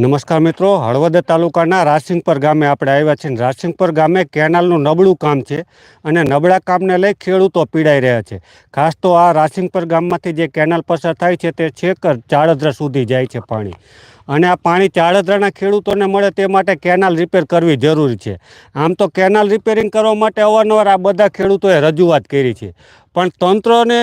નમસ્કાર મિત્રો, હળવદ તાલુકાના રાસિંગપર ગામે આપણે આવ્યા છીએ. રાસિંગપર ગામે કેનાલનું નબળું કામ છે અને નબળા કામને લઈ ખેડૂતો પીડાઈ રહ્યા છે. ખાસ તો આ રાસિંગપર ગામમાંથી જે કેનાલ પસાર થાય છે તે છેક ચાળદ્રા સુધી જાય છે પાણી. અને આ પાણી ચાળદ્રાના ખેડૂતોને મળે તે માટે કેનાલ રિપેર કરવી જરૂરી છે. આમ તો કેનાલ રિપેરિંગ કરવા માટે અવારનવાર આ બધા ખેડૂતોએ રજૂઆત કરી છે. પણ તંત્રને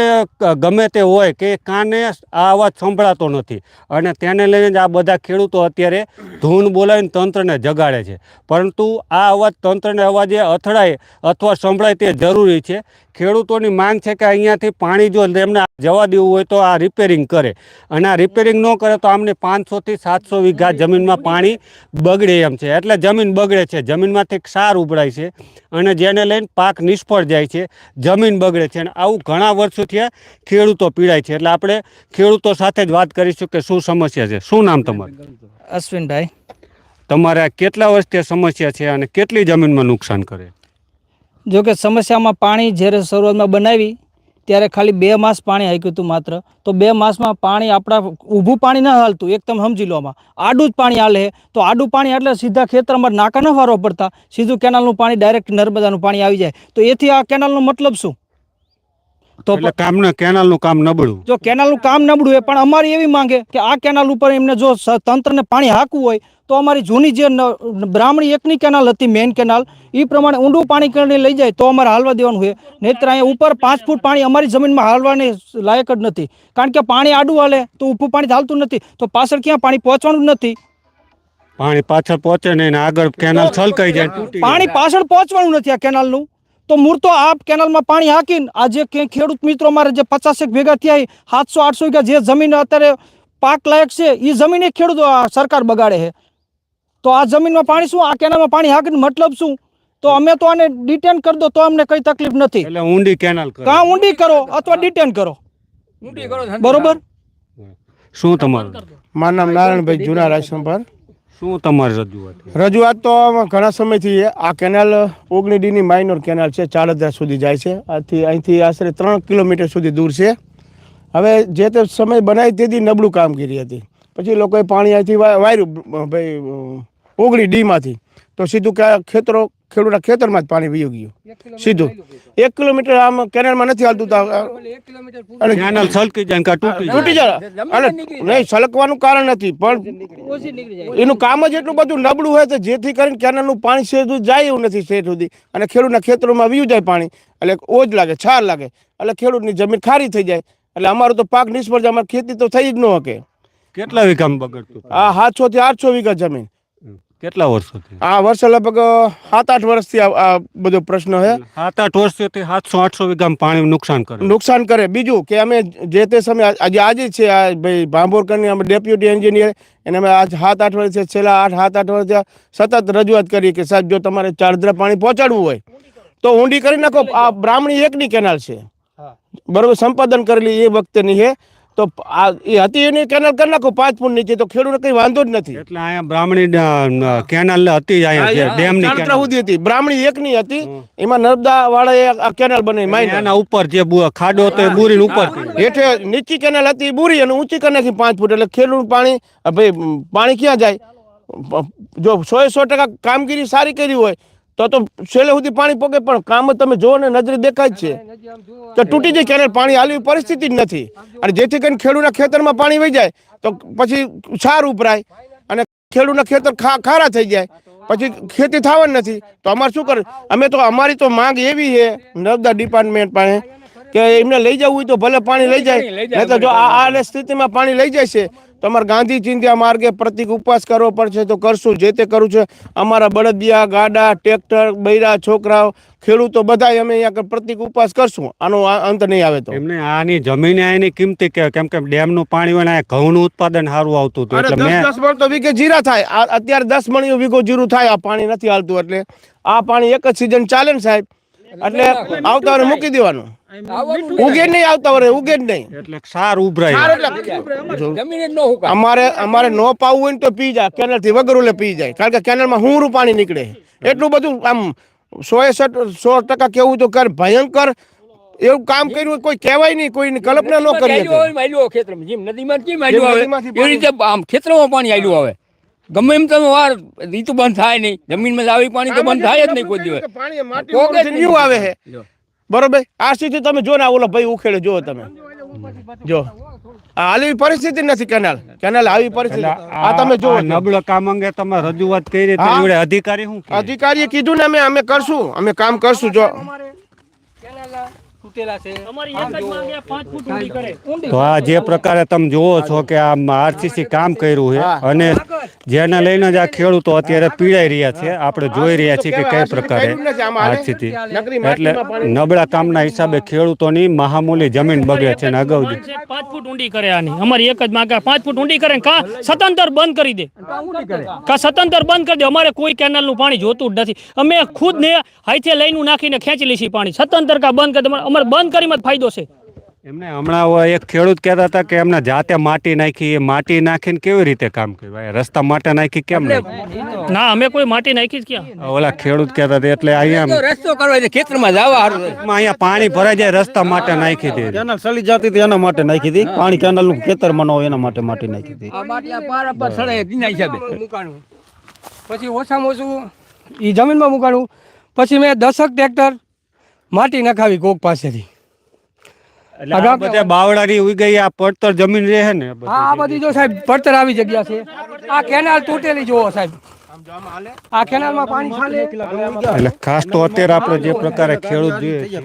ગમે તે હોય કે કાને આ અવાજ સંભળાતો નથી. અને તેને લઈને જ આ બધા ખેડૂતો અત્યારે ધૂન બોલાવીને તંત્રને જગાડે છે. પરંતુ આ અવાજ તંત્રને અવાજે અથડાય અથવા સંભળાય તે જરૂરી છે. ખેડૂતોની માંગ છે કે અહીંયાથી પાણી જો તેમને જવા દેવું હોય તો આ રિપેરિંગ કરે. અને આ રિપેરિંગ ન કરે તો આમને પાંચસોથી સાતસો વીઘા જમીનમાં પાણી બગડે એમ છે. એટલે જમીન બગડે છે. જમીનમાંથી ક્ષાર ઉભરાય છે. અને જેને લઈને પાક નિષ્ફળ જાય છે, જમીન બગડે છે. અને આવું ઘણા વર્ષોથી ખેડૂતો પીડાય છે. એટલે આપણે ખેડૂતો સાથે જ વાત કરીશું કે શું સમસ્યા છે. શું નામ તમારું? અશ્વિનભાઈ. તમારે કેટલા વર્ષથી સમસ્યા છે અને કેટલી જમીનમાં નુકસાન કરે? જો કે સમસ્યામાં પાણી જ્યારે શરૂઆતમાં બનાવી ત્યારે ખાલી બે માસ પાણી હાક્યું હતું માત્ર. તો બે માસમાં પાણી આપણા ઊભું પાણી ન હાલતું એક તમે સમજી લો આમાં. આડું જ પાણી હાલે તો આડું પાણી એટલે સીધા ખેતરમાં નાકા ન વારવા પડતા. સીધું કેનાલનું પાણી ડાયરેક્ટ નર્મદાનું પાણી આવી જાય. તો એથી આ કેનાલનો મતલબ શું? તો કામ કામનું કેનાલનું કામ નબળું જો કેનાલનું કામ નબળું હોય પણ અમારી એવી માંગે કે આ કેનાલ ઉપર એમને જો તંત્રને પાણી હાંકવું હોય તો અમારી જૂની જે બ્રાહ્મણી એકની કેનાલ હતી મેઇન કેનાલ એ પ્રમાણે ઊંડું પાણી કરીને લઈ જાય તો અમારે હાલવા દેવાનું હોય. નહીતર અહીંયા ઉપર પાંચ ફૂટ પાણી અમારી જમીનમાં હાલવાની લાયક જ નથી. કારણ કે પાણી આડું હાલે તો ઊભું પાણી હાલતું નથી તો પાછળ ક્યાં પાણી પહોંચવાનું નથી. પાણી પાછળ પહોંચે નહીં આગળ કેનાલ છલકાઈ જાય. પાણી પાછળ પહોંચવાનું નથી આ કેનાલનું. તો મૂર્તો તો આ કેનાલમાં પાણી હાંકીને આ જે ખેડૂત મિત્રો મારે જે પચાસેક ભેગા થયા સાતસો આઠસો વીઘા જે જમીન અત્યારે પાક લાયક છે એ જમીન એ ખેડૂતો આ સરકાર બગાડે છે. તો આ જમીનમાં પાણી શું? આ કેનાલમાં પાણી હાંકીને મતલબ શું? તો અમે તો આને ડિટેન કરી દો તો અમને કઈ તકલીફ નથી. એટલે ઊંડી કેનાલ કરે. કાં ઊંડી કરો અથવા ડિટેન કરો? બરોબર? શું તમારું? મારું નામ નારાયણભાઈ જૂના રાજસંભાર શું તમારી રજૂઆત રજૂઆત તો ઘણા સમયથી આ કેનાલ ઓગણી ડીની માઇનોર કેનાલ છે ચાળદરા સુધી જાય છે. આથી અહીંથી આશરે ત્રણ કિલોમીટર સુધી દૂર છે. હવે જે તે સમય બનાવી તેથી નબળું કામગીરી હતી. પછી લોકોએ પાણી અહીંથી વા- વાર્યું ભાઈ ઓગણી ડીમાંથી તો સીધું કે- ખેતરો ખેડૂતના ખેતરમાં જ પાણી વયું ગયું. સીધું. એક કિલોમીટર આમ કેનાલમાં નથી હાલતું તો કેનાલ જાય તૂટી જાય. અને નહીં સલકવાનું કારણ નથી પણ એનું કામ જ એટલું બધું નબળું હોય છે જેથી કરીને કેનાલનું પાણી સીધું જાય એવું નથી શેઠ સુધી. અને ખેડૂતના ખેતરોમાં વીયું જાય પાણી. એટલે ઓજ લાગે છાર લાગે. એટલે ખેડૂતની જમીન ખારી થઈ જાય. એટલે અમારું તો પાક નિષ્ફળ જાય અમારી ખેતી તો થઈ જ ન શકે. કેટલા વીઘામાં બગડતું? હા આ સાતસો થી આઠસો વીઘા જમીન. કેટલા વર્ષોથી? આ વર્ષે લગભગ સાત આઠ વર્ષથી આ આ બધો પ્રશ્ન છે. સાત આઠ વર્ષથી સાતસો આઠસો વીઘામાં પાણી નુકસાન કરે. નુકસાન કરે. બીજું કે અમે જે તે સમયે આજે આજે છે આ ભાઈ ભાંભોરકરની અમે ડેપ્યુટી એન્જિનિયર એને અમે આજ સાત આઠ વર્ષ છેલ્લા આઠ સાત આઠ વર્ષથી સતત રજૂઆત કરી કે સાહેબ જો તમારે ચારદ્રા પાણી પહોંચાડવું હોય તો ઊંડી કરી નાખો. આ બ્રાહ્મણી એકની કેનાલ છે. બરોબર સંપાદન કરેલી એ વખતેની છે. તો આ એ હતી એની કેનાલ કરી નાખો પાંચ ફૂટ નીચે તો ખેડૂતને કઈ વાંધો જ નથી. એટલે અહીંયા બ્રાહ્મણી કેનાલ હતી જ અહીંયા ડેમની કેનાલ સુધી હતી. બ્રાહ્મણી એકની હતી એમાં નર્મદા વાળાએ આ કેનાલ બનાવી માઈ એના ઉપર જે ખાડો હતો એ બુરી ઉપર હેઠે નીચી કેનાલ હતી બુરી અને ઊંચી કરી નાખી પાંચ ફૂટ એટલે ખેડૂત પાણી ભાઈ પાણી ક્યાં જાય? જો સો સો ટકા કામગીરી સારી કરી હોય તો તો છેલ્લે સુધી પાણી પોકે પણ કામ તમે જુઓ ને નજરે દેખાય છે. તો તૂટી જાય કેનાલ પાણી હાલવી પરિસ્થિતિ જ નથી. અને જેથી કરીને ખેડૂતના ખેતરમાં પાણી વહી જાય તો પછી સાર ઉભરાય અને ખેડૂતના ખેતર ખા- ખારા થઈ જાય. પછી ખેતી થવાની નથી. તો અમારે શું કરે? અમે તો અમારી તો માંગ એવી છે નર્મદા ડિપાર્ટમેન્ટ પાસે કે એમને લઈ જવું હોય તો ભલે પાણી લઈ જાય. નહીં તો જો આ સ્થિતિમાં પાણી લઈ જાય છે તો અમારે ગાંધી ચિંધ્યા માર્ગે પ્રતિક ઉપવાસ કરવો પડશે તો કરશું જે તે કરવું છે. અમારા બળદિયા ગાડા ટ્રેક્ટર બૈરા છોકરાઓ ખેડૂતો બધા અમે અહીંયા પ્રતિક ઉપવાસ કરશું. આનો અંત નહીં આવે તો. એમને આની જમીન એની કિંમતી કે કેમ કે ડેમનું પાણી હોય ને આ ઘઉંનું ઉત્પાદન સારું આવતું હતું એટલે મેં દસ મણ તો વીઘે જીરા થાય. અત્યારે દસ મણીઓ વીઘો જીરું થાય આ પાણી નથી હાલતું એટલે આ પાણી એક જ સિઝન ચાલે ને સાહેબ. એટલે આવતા મૂકી દેવાનું. ઉગે નહીં આવતા વરે ઉગે જ નહીં. એટલે ક્ષાર ઉભરાય. સાર એટલે જો, જમીન જ અમારે અમારે ન પાવું હોય ને તો પી જાય. કેનલથી વગર ઓલે પી જાય. કારણ કે કેનલમાં હુંરું પાણી નીકળે. એટલું બધું આમ સો સો ટકા કેવું તો કર ભયંકર એવું કામ કર્યું કોઈ કહેવાય નહીં કોઈ કલ્પના ન કરી ખેતરમાં. જેમ નદીમાં કેમ આયલું આવે? એ રીતે આમ ખેતરમાં પાણી આવ્યું આવે. ગમે એમ તમે વાર રીતુ બંધ થાય નહીં. જમીનમાં આવી પાણી તો બંધ થાય જ નહીં કોઈ દિવસ. પાણી આવે છે. બરોબર? આ સ્થિતિ તમે જો ને ઓલો ભાઈ ઉખેડે જો તમે. જો. આ આવી પરિસ્થિતિ નથી કેનાલ. કેનાલ આવી પરિસ્થિતિ. આ તમે જો નબળો કામ અંગે તમે રજૂઆત કરી અધિકારી હું અધિકારીએ કીધું ને અમે અમે કરશું. અમે કામ કરશું જો. તો આ જે પ્રકારે તમે જુઓ છો કે આ આરસીસી કામ કર્યું છે અને જેને લઈને જ આ ખેડૂતો અત્યારે પીડાઈ રહ્યા છે. આપણે જોઈ રહ્યા છીએ કે કઈ પ્રકારે કર્યું નથી આમાં આ હાલે. સ્થિતિ નકરી એટલે નબળા કામના હિસાબે ખેડૂતોની મહામૂલી જમીન બગડે છે અને અગાઉ પાંચ છે, ફૂટ ઊંડી કરે આની. અમારી એક જ માંગ પાંચ ફૂટ ઊંડી કરે કા સતંતર બંધ કરી દે. કા સતંતર બંધ કરી દે. અમારે કોઈ કેનાલનું પાણી જોતું જ નથી. અમે ખુદ ને હાઈથે લઈને નાખીને ખેંચી લઈશી પાણી. સતંતર કા બંધ કરી દે. અમારે બંધ કરીમાં ફાયદો છે. એમને હમણાં એક ખેડૂત કહેતા હતા કે એમને જાતે માટી નાખી એ માટી નાખીને કેવી રીતે કામ કર્યું? રસ્તા માટે નાખી કેમ નાખી ના અમે કોઈ માટી નાખી જ ક્યાં? ઓલા ખેડૂત કહેતા હતા એટલે અહીંયા રસ્તો કરવા છે ખેતરમાં જવા હારું. અહીંયા પાણી ભરાઈ જાય રસ્તા માટે નાખી દે કેનાલ સલી જતી હતી એના માટે નાખી હતી પાણી કેનાલનું ખેતરમાં ન હોય એના માટે માટી નાખી હતી આ માટી આ પાર પર સડાય દીના હિસાબે. મૂકાણું? પછી ઓછામાં ઓછું એ જમીનમાં મૂકાણું. પછી મેં દસક ટ્રેક્ટર માટી નખાવી કોક પાસેથી. બધા બાવળાની ઉઈ ગઈ આ પડતર જમીન રહે ને હા આ બધી જો સાહેબ પડતર આવી જગ્યા છે. આ કેનાલ તૂટેલી જુઓ સાહેબ. આ કેનાલમાં પાણી ચાલે એટલે ખાસ તો અત્યારે આપણે જે પ્રકારે ખેડૂત જોઈએ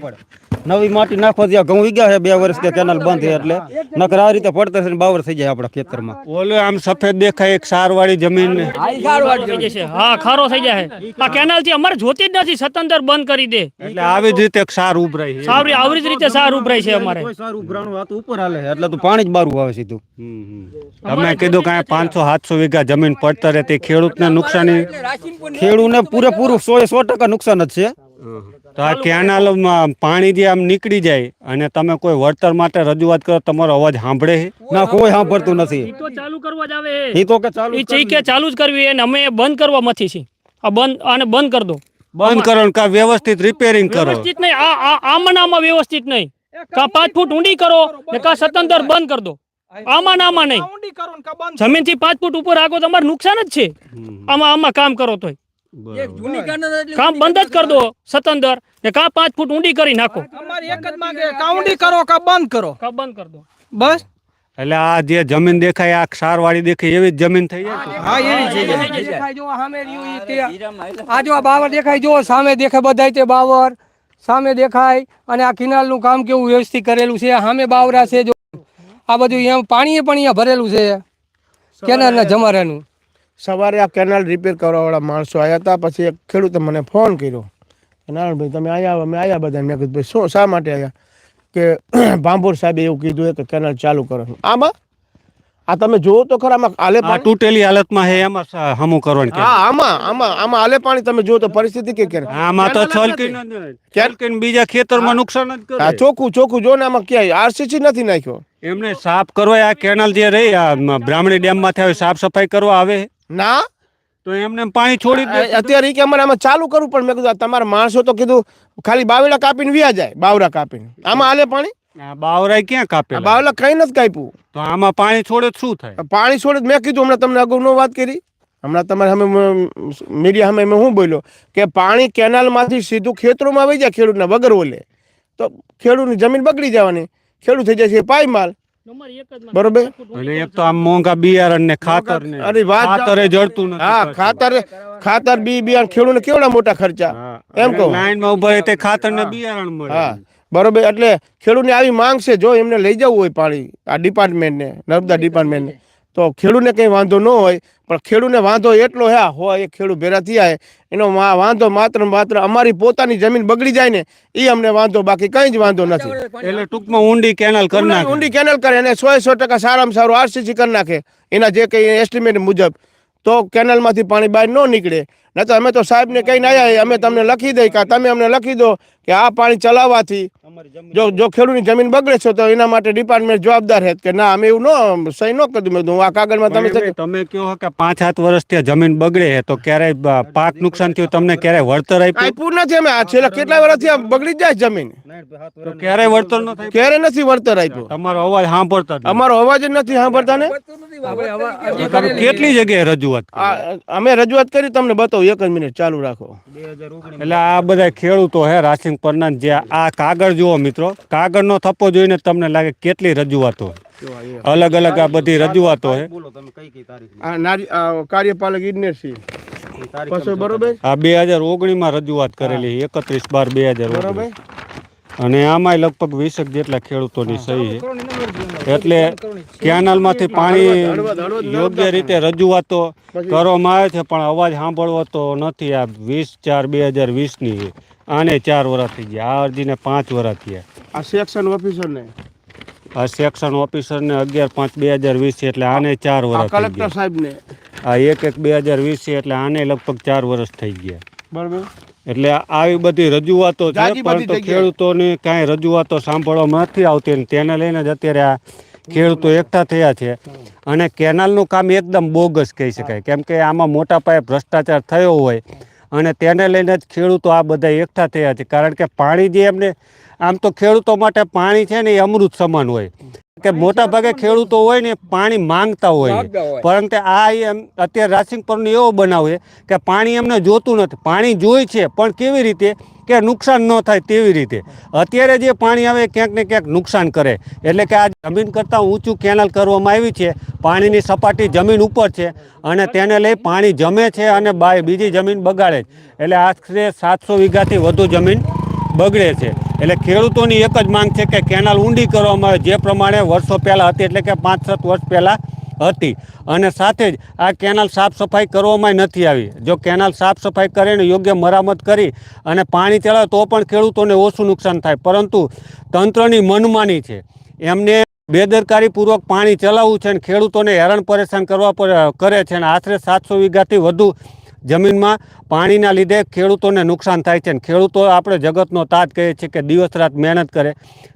નવી માટી નાખવા ત્યાં ઘઉં ઉગ્યા છે બે વર્ષ ત્યાં કેનાલ બંધ છે એટલે. નકર આ રીતે પડતર છે બાવર થઈ જાય આપણા ખેતરમાં. ઓલે આમ સફેદ દેખાય એક સારવાળી જમીન હા ખારો થઈ જાય આ કેનાલથી અમારે જોતી જ નથી સતંતર બંધ કરી દે. એટલે આવી જ રીતે એક સાર ઉભરાય છે. સારી આવી જ રીતે સાર ઉભરાય છે અમારે. સાર ઉભરાણું હતું ઉપર હાલે એટલે તો પાણી જ બારું આવે સીધું. હમ, હમ. તમે કીધું કાંઈ પાંચસો સાતસો વીઘા જમીન પડતર હતી ખેડૂતને નુકસાની ખેડૂને પૂરેપૂરું સો સો ટકા નુકસાન જ છે. તો આ કેનાલમાં પાણી જે આમ નીકળી જાય અને તમે કોઈ વળતર માટે રજૂઆત કરો તમારો અવાજ સાંભળે ના કોઈ સાંભળતું નથી. ઈ તો ચાલુ કરવા જ આવે એ તો કે ચાલુ એ ચઈ કે ચાલુ જ કરવી અને અમે બંધ કરવા મથી છીએ. આ બંધ આને બંધ કરી દો. બંધ કરો કા વ્યવસ્થિત રિપેરિંગ કરો? વ્યવસ્થિત નહીં આ આ આમાં આમાં વ્યવસ્થિત નહીં. કા પાંચ ફૂટ ઊંડી કરો ને કા સતંતર બંધ કરી દો. આમાં આમાં નહીં. જમીનથી પાંચ ફૂટ ઉપર આગો તમારે નુકસાન જ છે. આમાં આમાં કામ કરો તોય. કામ બંધ જ કરી દો સતંદર. ને કા પાંચ ફૂટ ઊંડી કરી નાખો. અમારી એક જ માંગે. કા ઊંડી કરો કા બંધ કરો? કા બંધ કરી દો. બસ. એટલે આ જે જમીન દેખાય આ ક્ષારવાળી દેખાય એવી જ જમીન થઈ જાય હા એવી દેખાય જો સામે રહ્યું ઈ તે આ જો આ બાવર દેખાય જો સામે દેખાય બધાય તે બાવર સામે દેખાય અને આ કિનારનું કામ કેવું વ્યવસ્થિત કરેલું છે? સામે બાવરા છે જો. આ બધું એમ પાણી પણ અહીંયા ભરેલું છે. કેનાલના જમારાનું. સવારે આ કેનાલ રિપેર કરવાવાળા માણસો આવ્યા હતા પછી એક ખેડૂતે મને ફોન કર્યો કે નારાયણભાઈ તમે આવ્યા અમે આવ્યા બધા મેં કીધું ભાઈ શું શા માટે આવ્યા કે ભાંભોર સાહેબે એવું કીધું કે કેનાલ ચાલુ કરો. આમાં? આ તમે જોવો તો ખરા આમાં આલે પાણી? તૂટેલી હાલતમાં હે એમાં હમું કરવાનું હા આમાં આમાં આમાં આલે પાણી તમે જોવો તો પરિસ્થિતિ કે કે આમાં તો છલકીન છલકીન બીજા ખેતરમાં નુકસાન જ આ કરે ચોખ્ખું ચોખ્ખું જો ને આમાં ક્યાંય આરસીસી નથી નાખ્યો. એમને સાફ કરવા આ કેનાલ જે રહી આ મ- બ્રાહ્મણી ડેમમાંથી આવી સાફ સફાઈ કરવા આવે. ના? તો એમને પાણી છોડી અત્યારે કે અમારે આમાં ચાલુ કરવું પણ મેં કીધું તમારા માણસો તો કીધું ખાલી બાવડા કાપીને વ્યા જાય. બાવરા કાપીને. આમાં આલે પાણી? બાવરા ક્યાં કાપે બાવલા કઈ નથી કાપ્યું. તો આમાં પાણી છોડે શું થાય? પાણી છોડે મેં કીધું હમણાં તમને અગાઉ નો વાત કરી. હમણાં તમારે અમે મીડિયા સામે હું બોલ્યો? કે પાણી કેનાલમાંથી સીધું ખેતરોમાં આવી જાય ખેડૂતના વગર ઓલે. તો ખેડૂતની જમીન બગડી જવાની. ખેડૂત થઈ જાય છે પાયમાલ. બરોબર? એટલે એક તો આમ મોંઘા બિયારણ ને ખાતર ને અરે વાત ખાતરે જડતું નથી હા ખાતર ખાતર બી બિયારણ ખેડૂતને કેવડા મોટા ખર્ચા? એમ કહું. લાઈનમાં ઊભા તે ખાતર ને બિયારણ મળે. હા બરોબર. એટલે ખેડૂતની આવી માંગ છે જો એમને લઈ જવું હોય પાણી આ ડિપાર્ટમેન્ટ ને નર્મદા ડિપાર્ટમેન્ટને તો ખેડૂતને કંઈ વાંધો ન હોય પણ ખેડૂતને વાંધો એટલો હે હોય એ ખેડૂત ભેરા થયા એનો વાંધો માત્ર માત્ર અમારી પોતાની જમીન બગડી જાય ને એ અમને વાંધો બાકી કંઈ જ વાંધો નથી. એટલે ટૂંકમાં ઊંડી કેનાલ કરી નાખે. ઊંડી કેનલ કરે અને સો સો ટકા સારામાં સારું આરસીસી કરી નાખે. એના જે કંઈ એસ્ટિમેટ મુજબ. તો કેનાલમાંથી પાણી બહાર ન નીકળે. નહીં તો અમે તો સાહેબને કહીને આવ્યા અમે તમને લખી દઈ કે તમે અમને લખી દો કે આ પાણી ચલાવવાથી જો જો ખેડૂતની જમીન બગડે છે તો એના માટે ડિપાર્ટમેન્ટ જવાબદાર છે કે ના અમે એવું ન સહી ન કર્યું મેં આ કાગળમાં તમે તમે કહો કે પાંચ સાત વર્ષથી જમીન બગડે છે તો ક્યારેય પાક નુકસાન થયું તમને ક્યારેય વળતર આપ્યું? નથી અમે. આ છેલ્લા કેટલા વર્ષથી આ બગડી જાય જમીન? ક્યારેય વળતર નથી ક્યારે નથી વળતર આપ્યું. તમારો અવાજ સાંભળતા અમારો અવાજ જ નથી સાંભળતા ને તમે કેટલી જગ્યાએ રજૂઆત અમે રજૂઆત કરી તમને બતાવું. એક જ મિનિટ ચાલુ રાખો. એટલે આ બધા ખેડૂતો હે રાસિંગ પરના જે આ કાગળ જુઓ મિત્રો કાગળનો થપ્પો જોઈને તમને લાગે કેટલી રજૂઆતો અલગ અલગ આ બધી રજૂઆતો હે. બોલો તમે કઈ કઈ તારીખ? આ નારી આ કાર્યપાલક ઇજનેરસિંહ બરોબર? આ બે હજાર ઓગણીમાં રજૂઆત કરેલી એકત્રીસ બાર બે હજાર બરોબર? અને આમાંય લગભગ વીસેક જેટલા ખેડૂતોની સહી છે. એટલે કેનાલમાંથી પાણી યોગ્ય રીતે રજૂઆતો કરવામાં આવે છે પણ અવાજ સાંભળવો તો નથી. આ વીસ ચાર બે હજાર વીસની આને ચાર વર્ષ થઈ ગયા. આ અરજીને પાંચ વર્ષ થયા. આ સેક્શન ઓફિસર ને આ સેક્શન ઓફિસરને અગિયાર પાંચ બે હજાર વીસ છે એટલે આને ચાર વર્ષ થઈ કલેક્ટર સાહેબને? આ એક એક બે હજાર વીસ છે એટલે આને લગભગ ચાર વર્ષ થઈ ગયા. બરોબર. એટલે આવી બધી રજૂઆતો છે પરંતુ ખેડૂતોની કાંઈ રજૂઆતો સાંભળવામાં નથી આવતી અને તેને લઈને જ અત્યારે આ ખેડૂતો એકઠા થયા છે. અને કેનાલનું કામ એકદમ બોગસ કહી શકાય. કેમ કે આમાં મોટા પાયે ભ્રષ્ટાચાર થયો હોય. અને તેને લઈને જ ખેડૂતો આ બધા એકઠા થયા છે. કારણ કે પાણી જે એમને આમ તો ખેડૂતો માટે પાણી છે ને એ અમૃત સમાન હોય. કે મોટા ભાગે ખેડૂતો હોય. ને પાણી માંગતા હોય. પરંતુ આ એમ અત્યારે રાસિંગ પરનો એવો બનાવ છે કે પાણી એમને જોતું નથી. પાણી જોઈ છે પણ કેવી રીતે? કે નુકસાન ન થાય તેવી રીતે. અત્યારે જે પાણી આવે ક્યાંક ને ક્યાંક નુકસાન કરે. એટલે કે આ જમીન કરતાં ઊંચું કેનાલ કરવામાં આવી છે. પાણીની સપાટી જમીન ઉપર છે અને તેને લઈ પાણી જમે છે અને બાય બીજી જમીન બગાડે છે. એટલે આશરે સાતસો વીઘાથી વધુ જમીન બગડે છે. એટલે ખેડૂતોની એક જ માંગ છે કે કેનાલ ઊંડી કરવામાં આવે જે પ્રમાણે વર્ષો પહેલાં હતી, એટલે કે પાંચ સાત વર્ષ પહેલાં હતી. અને સાથે જ આ કેનાલ સાફ સફાઈ કરવામાં નથી આવી. જો કેનાલ સાફ સફાઈ કરીને યોગ્ય મરામત કરી અને પાણી ચલાવે તો પણ ખેડૂતોને ઓછું નુકસાન થાય. પરંતુ તંત્રની મનમાની છે. એમને બેદરકારીપૂર્વક પાણી ચલાવવું છે અને ખેડૂતોને હેરાન પરેશાન કરવા કરે છે અને આશરે સાતસો વીઘાથી વધુ જમીનમાં પાણીના લીધે ખેડૂતોને નુકસાન થાય છે. ખેડૂતો આપણે જગતનો તાજ કહીએ છીએ કે દિવસ રાત મહેનત કરે,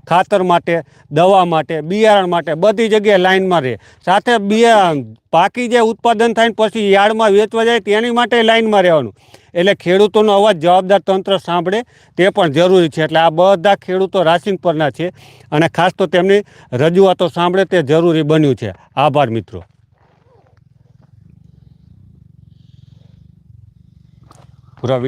ખાતર માટે, દવા માટે, બિયારણ માટે, બધી જગ્યાએ લાઇનમાં રહે. સાથે બિયા, પાકી જે ઉત્પાદન થાય ને પછી યાર્ડમાં વેચવા જાય તેની માટે લાઇનમાં રહેવાનું. એટલે ખેડૂતોનો અવાજ જવાબદાર તંત્ર સાંભળે તે પણ જરૂરી છે. એટલે આ બધા ખેડૂતો રાશિંગ પરના છે અને ખાસ તો તેમની રજૂઆતો સાંભળે તે જરૂરી બન્યું છે. આભાર મિત્રો. પૂરા